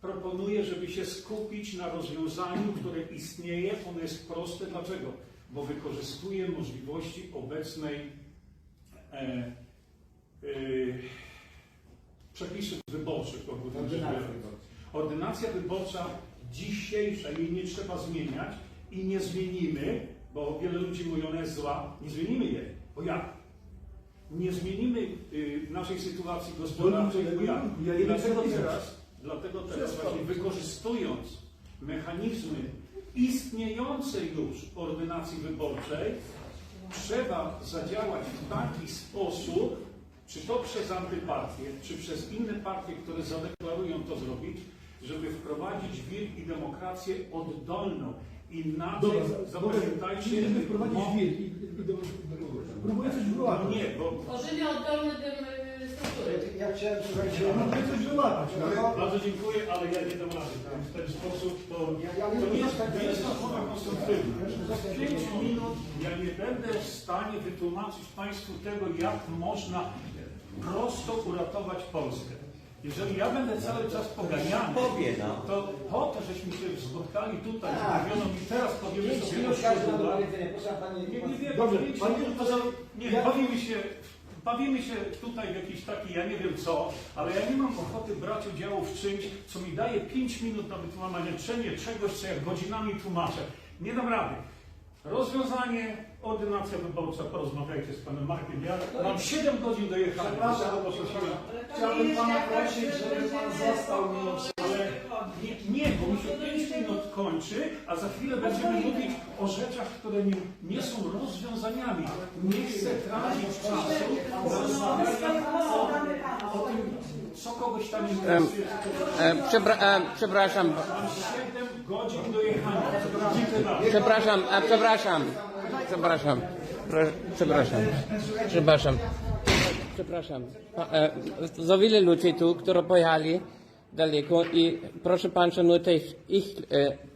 proponuję, żeby się skupić na rozwiązaniu, które istnieje. Ono jest proste. Dlaczego? Bo wykorzystuje możliwości obecnej e, e, przepisów wyborczych. Ordynacja wyborcza. Ordynacja wyborcza dzisiejsza, jej nie trzeba zmieniać i nie zmienimy, bo wiele ludzi mówi, ona jest zła, nie zmienimy jej. Bo jak? Nie zmienimy y, naszej sytuacji gospodarczej, bo jak? Ja nie chcę teraz, dlatego teraz właśnie wykorzystując mechanizmy istniejące już ordynacji wyborczej, trzeba zadziałać w taki sposób, czy to przez antypartie, czy przez inne partie, które zadeklarują to zrobić, żeby wprowadzić wir i demokrację oddolną. Inaczej, zapamiętajcie, Musimy wprowadzić wir i, i wyłapać. Nie, bo Tworzymy oddolne tym y, struktury. Ja chciałem, słuchajcie, Ja mam coś wyłapać. no, bardzo dziękuję, ale ja nie dam rady. W ten sposób to, Ja- ja nie to nie jest, nie jest rozmowa konstruktywna. W 5 minut ja nie będę w stanie wytłumaczyć Państwu tego, jak można prosto uratować Polskę. Jeżeli ja będę cały czas poganiany, no. to po to, żeśmy się spotkali tutaj, Tak. mówiono mi teraz powiemy 5 sobie o minut każdy ma do szczegółach. powiedzenia. Proszę panie, Nie, nie wiem, Dobrze, pięć panie- minut to za, nie, Ja- bawimy się, bawimy się tutaj w jakiś taki, ja nie wiem co, ale ja nie mam ochoty brać udziału w czymś, co mi daje 5 minut na wytłumaczenie czegoś, co ja godzinami tłumaczę. Nie dam rady. Rozwiązanie, ordynacja wyborcza, porozmawiajcie z panem Markiem. Ja mam 7 godzin do jechania. Przepraszam. Chciałbym pana prosić, żeby pan został mimo nie, nie, bo mi się 5 minut kończy, a za chwilę będziemy mówić o rzeczach, które nie, nie są rozwiązaniami. Nie chcę tracić czasu na rozmawianie o, o tym, co kogoś tam interesuje. E, przepra- e, przepraszam, Mam 7 godzin do jechania. Przepraszam, e, przepraszam, przepraszam, przepraszam, przepraszam, przepraszam. Pa, e, za wiele ludzi tu, którzy pojechali daleko i proszę pan szanuje ich, ich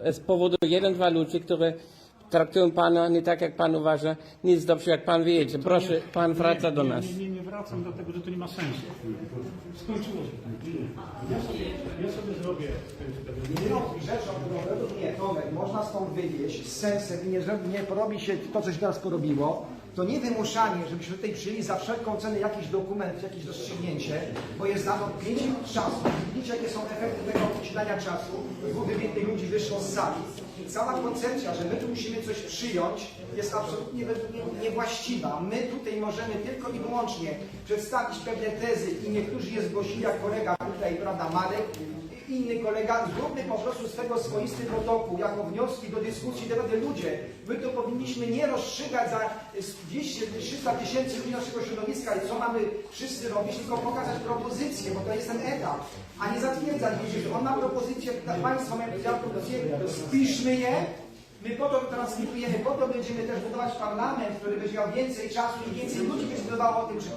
e, z powodu jeden, dwa ludzi, którzy traktują pana nie tak, jak pan uważa, nic dobrze, jak pan wiecie. Proszę, pan wraca do Nie, nas. Nie, nie, nie wracam do tego, że to nie ma sensu. Skończyło się. Ja sobie, ja sobie zrobię. Nie robi rzeczą, którą według mnie, Tomek, można stąd wywieźć z sensem i nie, zrobi, nie porobi się to, co się teraz porobiło, to nie wymuszanie, żebyśmy tutaj przyjęli za wszelką cenę jakiś dokument, jakieś rozstrzygnięcie, bo jest na to 5 minut czasu. Widzicie, jakie są efekty tego odcinania czasu. Dwóch wybitnych ludzi wyszło z sali. Cała koncepcja, że my tu musimy coś przyjąć, jest absolutnie niewłaściwa. My tutaj możemy tylko i wyłącznie przedstawić pewne tezy i niektórzy je zgłosili, jak kolega tutaj, prawda, Marek, inny kolega, zróbmy po prostu z tego swoisty protokół, jako wnioski do dyskusji, naprawdę ludzie, my to powinniśmy nie rozstrzygać za 200-300 tysięcy ludzi naszego środowiska i co mamy wszyscy robić, tylko pokazać propozycję, bo to jest ten etap, a nie zatwierdzać, wiecie, że on ma propozycję, Państwo mają propozycję, spiszmy je, My po to transmitujemy, po to będziemy też budować parlament, który będzie miał więcej czasu i więcej ludzi będzie decydowało o tym, czy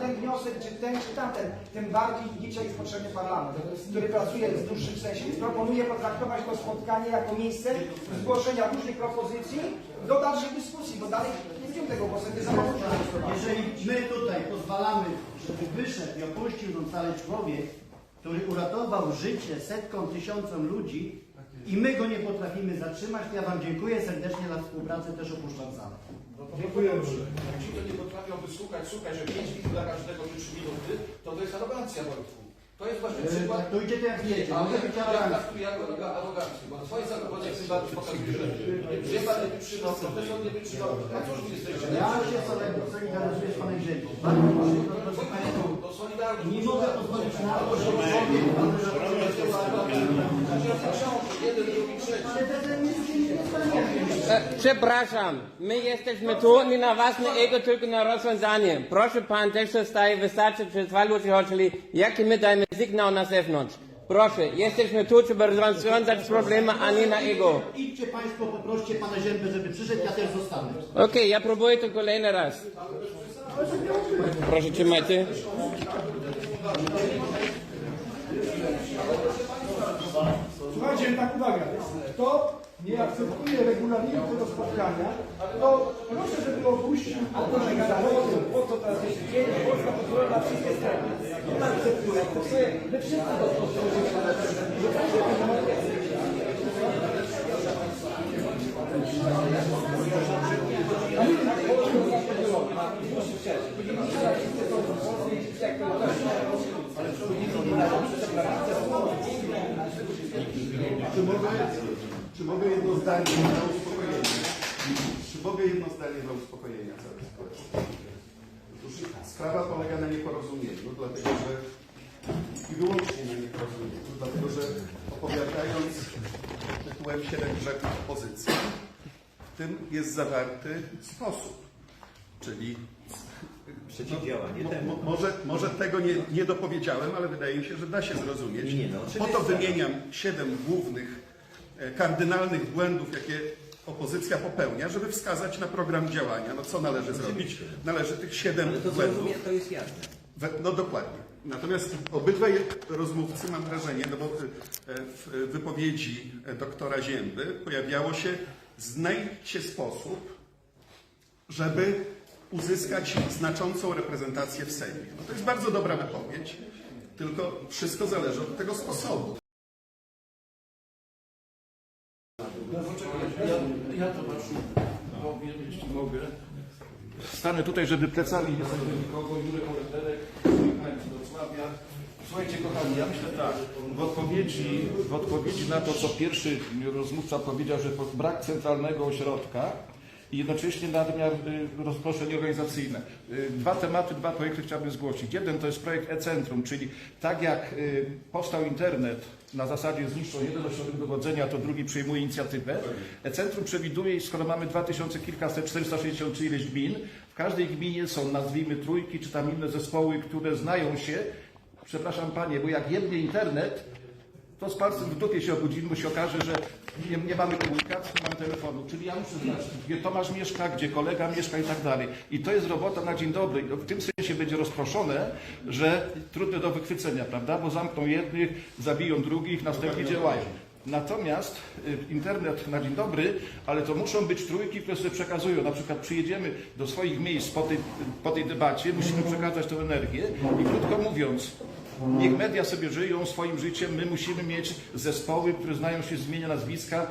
ten wniosek, czy ten, czy tamten. Tym bardziej dzisiaj jest potrzebny parlament, który pracuje w dłuższym sensie. Więc proponuję potraktować to spotkanie jako miejsce zgłoszenia różnych propozycji do dalszej dyskusji, bo dalej nie będziemy tego głosować. Jeżeli my tutaj pozwalamy, żeby wyszedł i opuścił tą salę człowiek, który uratował życie setkom, tysiącom ludzi i my go nie potrafimy zatrzymać, to ja Wam dziękuję serdecznie za współpracę, też opuszczam salę. Dziękuję. Jak ci to nie potrafią wysłuchać, słuchaj, że 5 minut dla każdego czy 3 minuty, to to jest arogancja Wojtku. To jest właśnie E, przykład. To jak wiecie, Ale może być ja arogancki. traktuję jako arogancję, bo twoje zachowanie bardziej pokazuje, że wie pan nie wytrzymał, profesor nie wytrzymał. A cóż jesteście? Ja się solidaryzuję z Panem Ziemi. Bardzo proszę, drodzy Państwo, To nie mogę pozwolić na to, że człowiek, Jeden, Przepraszam, my jesteśmy tu nie na własne ego, tylko na rozwiązanie. Proszę pan też zostaje, wystarczy, że dwa ludzie chodzili, jaki my dajemy sygnał na zewnątrz. Proszę, jesteśmy tu, żeby rozwiązać problemy, a nie na ego. Idźcie Państwo, poproście Pana Ziębę, żeby przyszedł, ja też zostanę. Okej, ja próbuję to kolejny raz. Proszę, trzymajcie. Słuchajcie, tak uwaga. Kto nie akceptuje regulaminu tego spotkania, to proszę, żeby opuścił pokoik zarządu. Po co teraz jest dzień? Polska pozwolona na wszystkie strony. Nie akceptuje. My wszyscy Czy mogę, czy mogę jedno zdanie na uspokojenie? Czy mogę jedno zdanie dla uspokojenia całej sytuacji? Otóż sprawa polega na nieporozumieniu, dlatego że i wyłącznie na nieporozumieniu, dlatego że opowiadając tytułem Siedem grzechów w tym jest zawarty sposób, czyli Przeciwdziałanie Mo, temu. mo, może, może tego nie, nie dopowiedziałem, ale wydaje mi się, że da się zrozumieć. Nie no, po to wymieniam siedem głównych, e, kardynalnych błędów, jakie opozycja popełnia, żeby wskazać na program działania. No co należy zrobić? Należy tych siedem Ale to błędów. to jest jasne. No dokładnie. Natomiast obydwaj rozmówcy, mam wrażenie, no bo e, w wypowiedzi e, doktora Zięby pojawiało się znajdźcie sposób, żeby uzyskać znaczącą reprezentację w Sejmie. No to jest bardzo dobra wypowiedź, tylko wszystko zależy od tego sposobu. Ja, ja to. Stanę tutaj, żeby plecami nie do nikogo. Jurek Oleterek, z Wrocławia. Słuchajcie kochani, ja myślę tak, w odpowiedzi, w odpowiedzi na to, co pierwszy rozmówca powiedział, że brak centralnego ośrodka i jednocześnie nadmiar y, rozproszeń organizacyjne. Y, Dwa tematy, dwa projekty chciałbym zgłosić. Jeden to jest projekt e-centrum, czyli tak jak y, powstał internet na zasadzie zniszczą jeden ośrodek dowodzenia, to drugi przejmuje inicjatywę. E-centrum przewiduje, skoro mamy 2000 kilkaset, 460 czy ileś gmin, w każdej gminie są nazwijmy trójki, czy tam inne zespoły, które znają się. Przepraszam Panie, bo jak jednie internet, to z palcem w dupie się obudzimy, bo się okaże, że nie, nie mamy komunikacji, nie mamy telefonu. Czyli ja muszę znać, gdzie Tomasz mieszka, gdzie kolega mieszka i tak dalej. I to jest robota na dzień dobry. No, W tym sensie będzie rozproszone, że trudne do wychwycenia, prawda? Bo zamkną jednych, zabiją drugich, następnie działają. Natomiast y, internet na dzień dobry, ale to muszą być trójki, które sobie przekazują. Na przykład przyjedziemy do swoich miejsc po tej, po tej debacie, musimy przekazać tę energię i krótko mówiąc, Niech media sobie żyją swoim życiem, my musimy mieć zespoły, które znają się z imienia, nazwiska,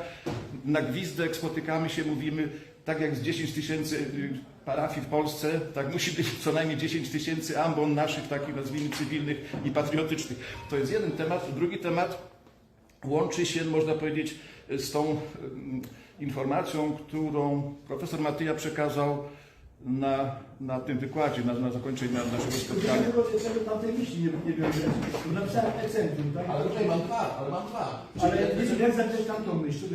na gwizdek spotykamy się, mówimy, tak jak z 10 tysięcy y, parafii w Polsce, tak musi być co najmniej 10 tysięcy ambon naszych, takich nazwijmy cywilnych i patriotycznych. To jest jeden temat. Drugi temat łączy się, można powiedzieć, z tą mm, informacją, którą profesor Matyja przekazał na, na tym wykładzie, na, na zakończeniu naszego spotkania. Dlaczego, dlaczego tamtej myśli nie, nie biorę? Napisałem e-centrum, tak? Ale tutaj mam dwa, ale mam dwa. Ale jak, jak zacząć tamtą myśl?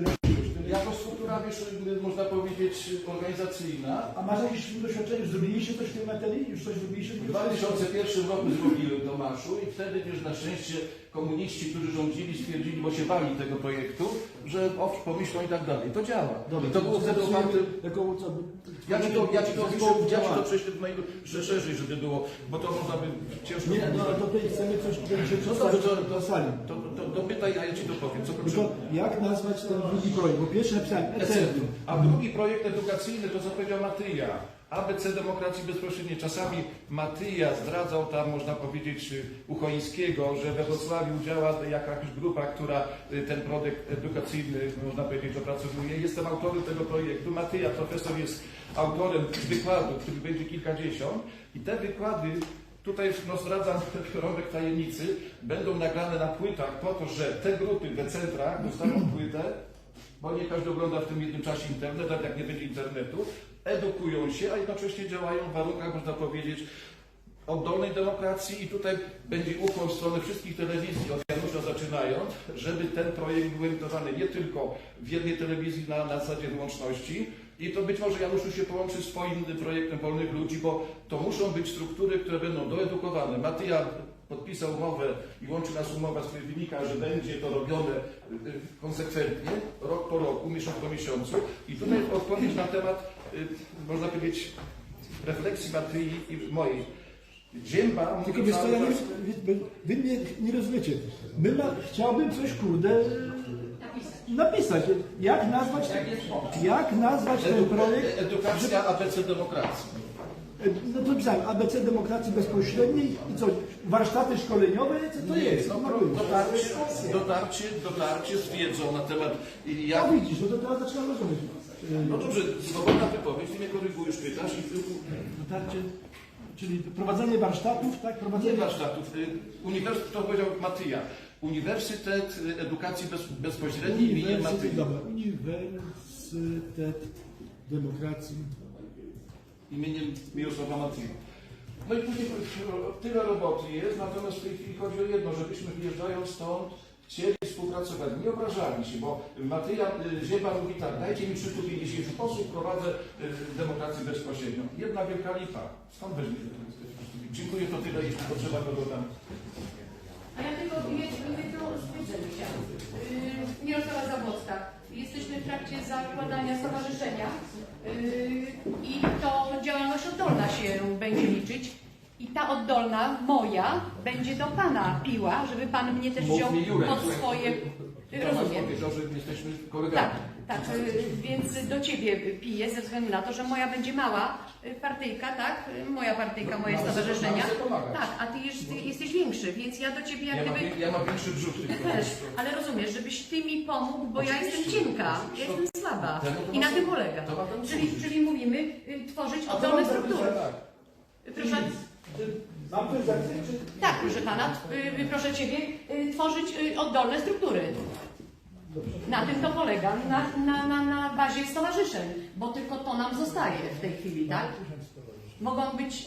Jako struktura, wiesz, można powiedzieć, organizacyjna. A masz jakieś doświadczenie? Zrobiliście coś w tej materii? Już coś zrobiliście? W 2001 roku zrobiłem Tomaszu i wtedy, wiesz, na szczęście komuniści, którzy rządzili, stwierdzili, bo się bali tego projektu, że o, pomyślą i tak dalej. To działa. To było wtedy oparte... Jako co? Ja ci to, ja ci to, Zespołu ja ci to prześlę do mojego, że szerzej, żeby było, bo to można by ciężko... Nie, no ale to tutaj chcemy coś, No dobrze, to, do sali. to, to, to pytaj, a ja ci dopowiem, co Tylko jak nazwać ten drugi projekt? Bo pierwszy napisałem. A drugi projekt edukacyjny, to co powiedział Matyja. ABC Demokracji Bezpośredniej. Czasami Matyja zdradzał tam, można powiedzieć, Uchońskiego, że we Wrocławiu działa jakaś grupa, która y, ten projekt edukacyjny, można powiedzieć, opracowuje. Jestem autorem tego projektu. Matyja, profesor, jest autorem wykładu, których będzie kilkadziesiąt. I te wykłady Tutaj no, zdradzam rąbek tajemnicy, będą nagrane na płytach po to, że te grupy w centrach dostaną płytę, bo nie każdy ogląda w tym jednym czasie internet, a jak nie będzie internetu, edukują się, a jednocześnie działają w warunkach, można powiedzieć, oddolnej demokracji i tutaj będzie ukłon w stronę wszystkich telewizji, od Janusza zaczynając, żeby ten projekt był emitowany nie tylko w jednej telewizji na, na zasadzie łączności i to być może Januszu się połączy z swoim projektem Wolnych Ludzi, bo to muszą być struktury, które będą doedukowane. Matyja podpisał umowę i łączy nas umowa, z której wynika, że będzie to robione y, konsekwentnie, rok po roku, miesiąc po miesiącu. I tutaj odpowiedź na temat, y, można powiedzieć, refleksji Matyi i mojej. Zięba Tylko mówi wiesz co, ja cały nie, czas- wy, wy mnie nie rozumiecie. My ma, chciałbym coś, kurde, napisać. Jak nazwać ten, jak nazwać ten projekt? Edukacja ABC demokracji. No to pisałem, ABC demokracji bezpośredniej i co? Warsztaty szkoleniowe? Co to jest? No, pro- być? dotarcie, dotarcie, dotarcie z wiedzą na temat i jak... No widzisz, no to teraz zaczynam rozumieć. No dobrze, swobodna wypowiedź, ty mnie korygujesz, pytasz i ty... Dotarcie, czyli prowadzenie warsztatów, tak? Nie Prowadzenie warsztatów. y, Uniwersytet, to powiedział Matyja. Uniwersytet y, Edukacji Bez, Bezpośredniej Matyi. dobra, Uniwersytet Demokracji. Imieniem Mirosława Matyi. No i później tyle roboty jest, natomiast w tej chwili chodzi o jedno, żebyśmy wyjeżdżając stąd chcieli współpracować, nie obrażali się, bo Matyja y, Zieba mówi tak, dajcie mi 350 posłów, prowadzę y, demokrację bezpośrednią. Jedna wielka lipa. Skąd weźmie to? Dziękuję, to tyle, jeśli potrzeba go dodam. A ja tylko jedno stwierdzenie chciałam. Mirosława Zabłocka. Jesteśmy w trakcie zakładania stowarzyszenia yy, i to działalność oddolna się będzie liczyć. I ta oddolna, moja, będzie do Pana piła, żeby Pan mnie też wziął pod swoje... Rozumiem. powiedział, że jesteśmy Tak, kolegami. tak, y, więc do Ciebie piję ze względu na to, że moja będzie mała y, partyjka, tak? Y, Moja partyjka, moje Mamy- stowarzyszenia. mamy sobie pomagać. Tak, a Ty, jest, ty jesteś większy, więc ja do Ciebie jak Ja mam, gdyby... ja mam większy brzuch tylko. Też, ale rozumiesz, żebyś Ty mi pomógł, bo ja jestem cienka, ja jestem słaba to i na ma- tym polega. to ma temu Czyli, służyć. czyli mówimy y, tworzyć oddolne struktury. Proszę, Mam zapisać, czy... tak, proszę Pana, y, y, proszę Ciebie, y, tworzyć y, oddolne struktury. Na tym to polega, na, na, na, na bazie stowarzyszeń, bo tylko to nam zostaje w tej chwili, tak? Mogą być,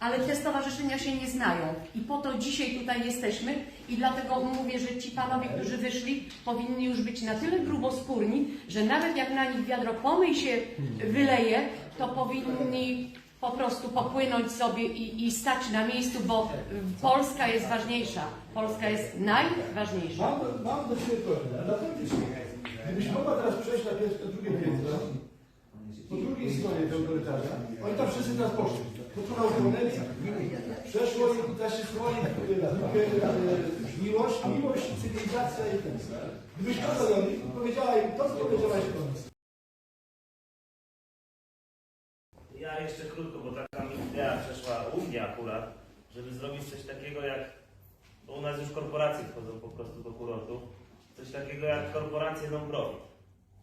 ale te stowarzyszenia się nie znają i po to dzisiaj tutaj jesteśmy i dlatego mówię, że ci panowie, którzy wyszli, powinni już być na tyle gruboskórni, że nawet jak na nich wiadro pomyj się wyleje, to powinni po prostu popłynąć sobie i, i stać na miejscu, bo y, Polska jest ważniejsza. Polska jest najważniejsza. Mam, mam do Ciebie prośbę. Autentycznie. Gdybyś mogła teraz przejść na pierwsze, drugie piętro, po drugiej stronie tego korytarza, oni tam wszyscy teraz poszli. Pokonał konwencję, przeszło i da się swoje miłość, miłość, cywilizacja i ten. Gdybyś to do nich i powiedziała im to, co powiedziałaś do nas. Ja jeszcze krótko, bo taka mi idea przeszła u mnie akurat, żeby zrobić coś takiego jak, bo u nas już korporacje wchodzą po prostu do kurortu, coś takiego jak korporacje non-profit.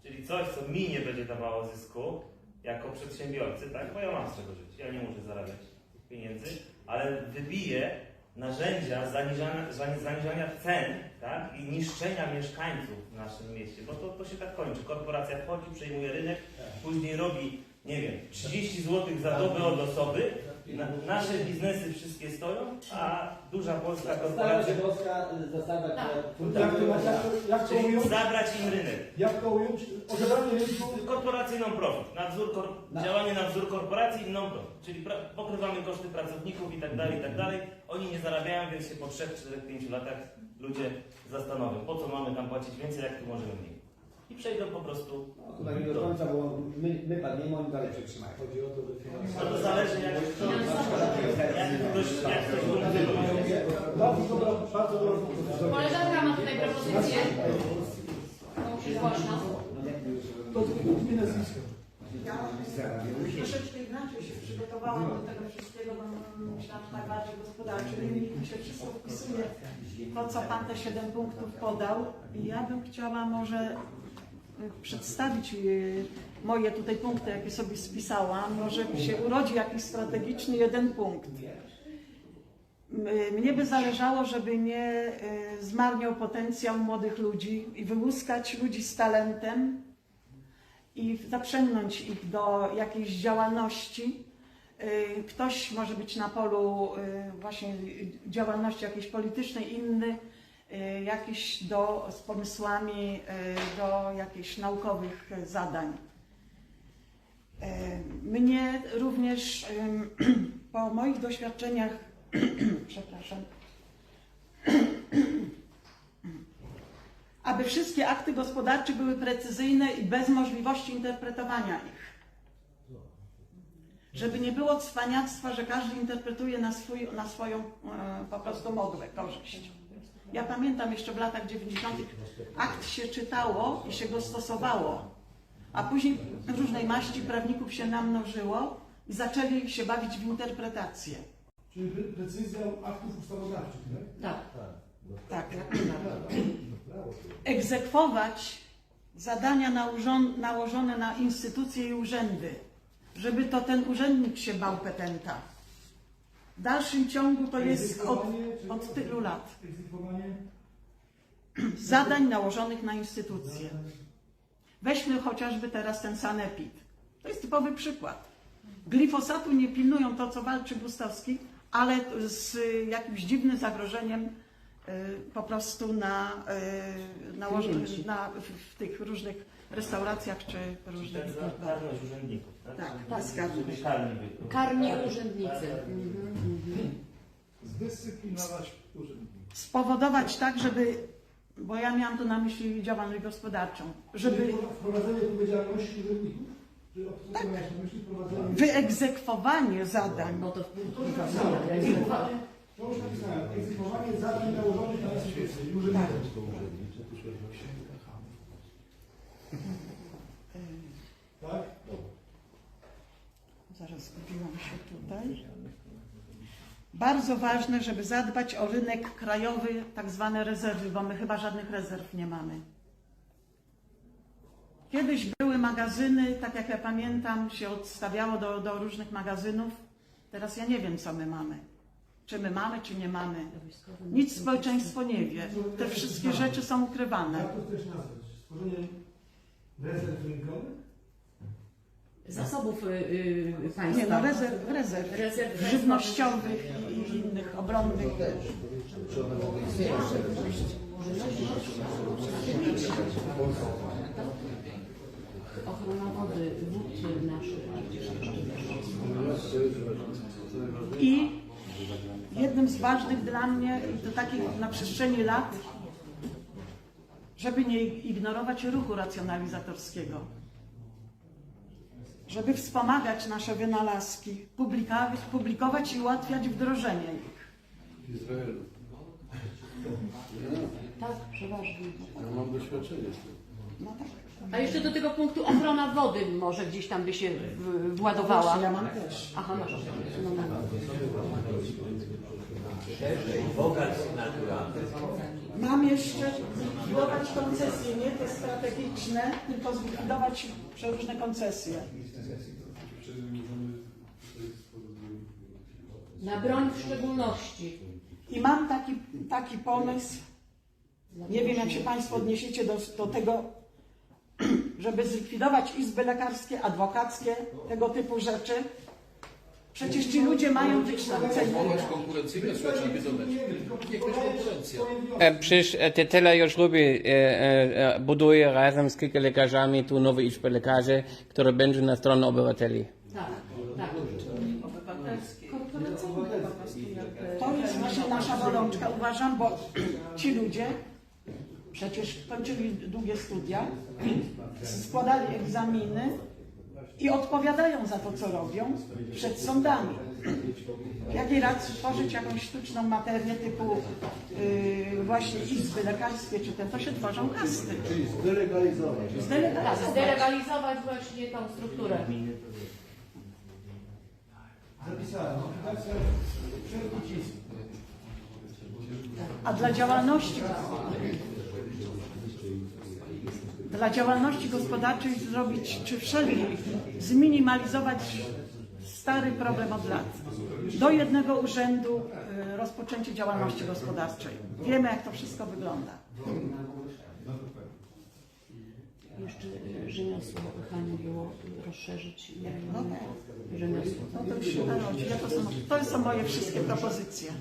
Czyli coś, co mi nie będzie dawało zysku jako przedsiębiorcy, tak? Bo ja mam z czego żyć, ja nie muszę zarabiać tych pieniędzy, ale wybiję narzędzia zaniżania, zani- zaniżania cen tak? i niszczenia mieszkańców w naszym mieście, bo to, to się tak kończy. Korporacja wchodzi, przejmuje rynek, później robi, nie wiem, 30 zł za dobę od osoby, na, nasze biznesy wszystkie stoją, a duża polska korporacja żydowska zasada, Tak. Jak to, jak to, jak to ująć? zabrać im rynek. Jak to ująć? Odebranie rynku Korporacje non-profit, nadzór kor działanie na wzór korporacji i non-profit, czyli pra pokrywamy koszty pracowników i tak dalej, i tak dalej. Oni nie zarabiają, więc się po 3, 4, 5 latach ludzie zastanowią, po co mamy tam płacić więcej, jak tu możemy mniej. I przejdą po prostu Chyba nie do końca, bo my, my padniemy, oni dalej przetrzymają. Chodzi o to, że No to zależy jak, jak ktoś, jak ktoś funkcjonuje. Bardzo dobra, bardzo dobra propozycja. Koleżanka ma tutaj propozycję. Głośno. To imię nazwisko. Ja troszeczkę inaczej się przygotowałam do tego wszystkiego, bo myślałam, że najbardziej gospodarczy rynek mi się wszystko wpisuje. To, co Pan te 7 punktów podał, i ja bym chciała może przedstawić y, moje tutaj punkty, jakie sobie spisałam. Może się urodzi jakiś strategiczny jeden punkt. Mnie by zależało, żeby nie y, zmarniał potencjał młodych ludzi i wyłuskać ludzi z talentem, i zaprzęgnąć ich do jakiejś działalności. Y, Ktoś może być na polu właśnie działalności jakiejś politycznej, inny y, jakiś do, z pomysłami y, do jakichś naukowych y, zadań. Mnie również po moich doświadczeniach, przepraszam, aby wszystkie akty gospodarcze były precyzyjne i bez możliwości interpretowania ich. Żeby nie było cwaniactwa, że każdy interpretuje na, swój, na swoją e, po prostu modłę, korzyść. Ja pamiętam jeszcze w latach 90. akt się czytało i się go stosowało, a później różnej maści prawników się namnożyło i zaczęli się bawić w interpretację. Czyli precyzja aktów ustawodawczych, tak? Tak. Tak. Egzekwować zadania nałożon- nałożone na instytucje i urzędy, żeby to ten urzędnik się bał petenta. W dalszym ciągu to jest od, od tylu lat. Zadań nałożonych na instytucje. Weźmy chociażby teraz ten sanepid. To jest typowy przykład. Glifosatu nie pilnują to, co walczy Gustowski, ale z jakimś dziwnym zagrożeniem y, po prostu na, y, Klienci. na, w, w tych różnych restauracjach czy różnych... Karność urzędników, tak? Tak, tak, zgadzam się. Karni Karni urzędnicy. Mhm, mhm. Zdyscyplinować urzędników. Spowodować tak, żeby, bo ja miałam tu na myśli działalność gospodarczą, żeby Czyli Wprowadzenie odpowiedzialności urzędników? Czy tak. miałeś na myśli wprowadzenie? wyegzekwowanie zadań. Bo to w To już napisałem. Egzekwowanie zadań nałożonych na instytucje i urzędników. Tak? Zaraz zgubiłam się tutaj. Bardzo ważne, żeby zadbać o rynek krajowy, tak zwane rezerwy, bo my chyba żadnych rezerw nie mamy. Kiedyś były magazyny, tak jak ja pamiętam, się odstawiało do, do różnych magazynów. Teraz ja nie wiem, co my mamy. Czy my mamy, czy nie mamy. Nic społeczeństwo nie wie. Te wszystkie rzeczy są ukrywane. Jak to chcesz nazwać? Stworzenie rezerw rynkowych? Zasobów y, y, państwa. Nie no, rezerw, rezerw, Rezerw żywnościowych i innych obronnych. Ochrona wody, wód naszych. I jednym z ważnych dla mnie, i to takich na przestrzeni lat, żeby nie ignorować ruchu racjonalizatorskiego. Żeby wspomagać nasze wynalazki, publikować, publikować i ułatwiać wdrożenie ich. W Izraelu. Tak, przeważnie. Ja mam doświadczenie z tym. No tak. A jeszcze do tego punktu ochrona wody może gdzieś tam by się w- władowała. Ja mam też. Aha, masz. No, no, no. Mam jeszcze zlikwidować koncesje, nie te strategiczne, tylko zlikwidować przeróżne koncesje. Na broń w szczególności. I mam taki, taki pomysł, nie wiem jak się Państwo odniesiecie do, do tego, żeby zlikwidować izby lekarskie, adwokackie, tego typu rzeczy. Przecież ci ludzie mają wykształcenie. konkurencyjne, trzeba wydobyć. Przecież e, te tyle już lubi, e, e, buduje razem z kilka lekarzami tu nowe izby lekarzy, które będzie na stronę obywateli. Tak, tak. To jest właśnie nasza bolączka, uważam, bo ci ludzie przecież kończyli długie studia, składali egzaminy i odpowiadają za to, co robią przed sądami. Jakiej racji tworzyć jakąś sztuczną materię typu yy, właśnie izby lekarskie czy ten, to się tworzą kasty. Czyli zdelegalizować. Tak, Zdelegalizować. zdelegalizować właśnie tą strukturę. Zapisałem. Izb. A dla działalności dla działalności gospodarczej zrobić, czy wszelkiej, zminimalizować stary problem od lat. Do jednego urzędu y, rozpoczęcie działalności gospodarczej. Wiemy, jak to wszystko wygląda. Jeszcze y, rzemiosło kochanie było rozszerzyć No y, rzemiosło. No to już się narodzi. Ja to, są, to są moje wszystkie propozycje.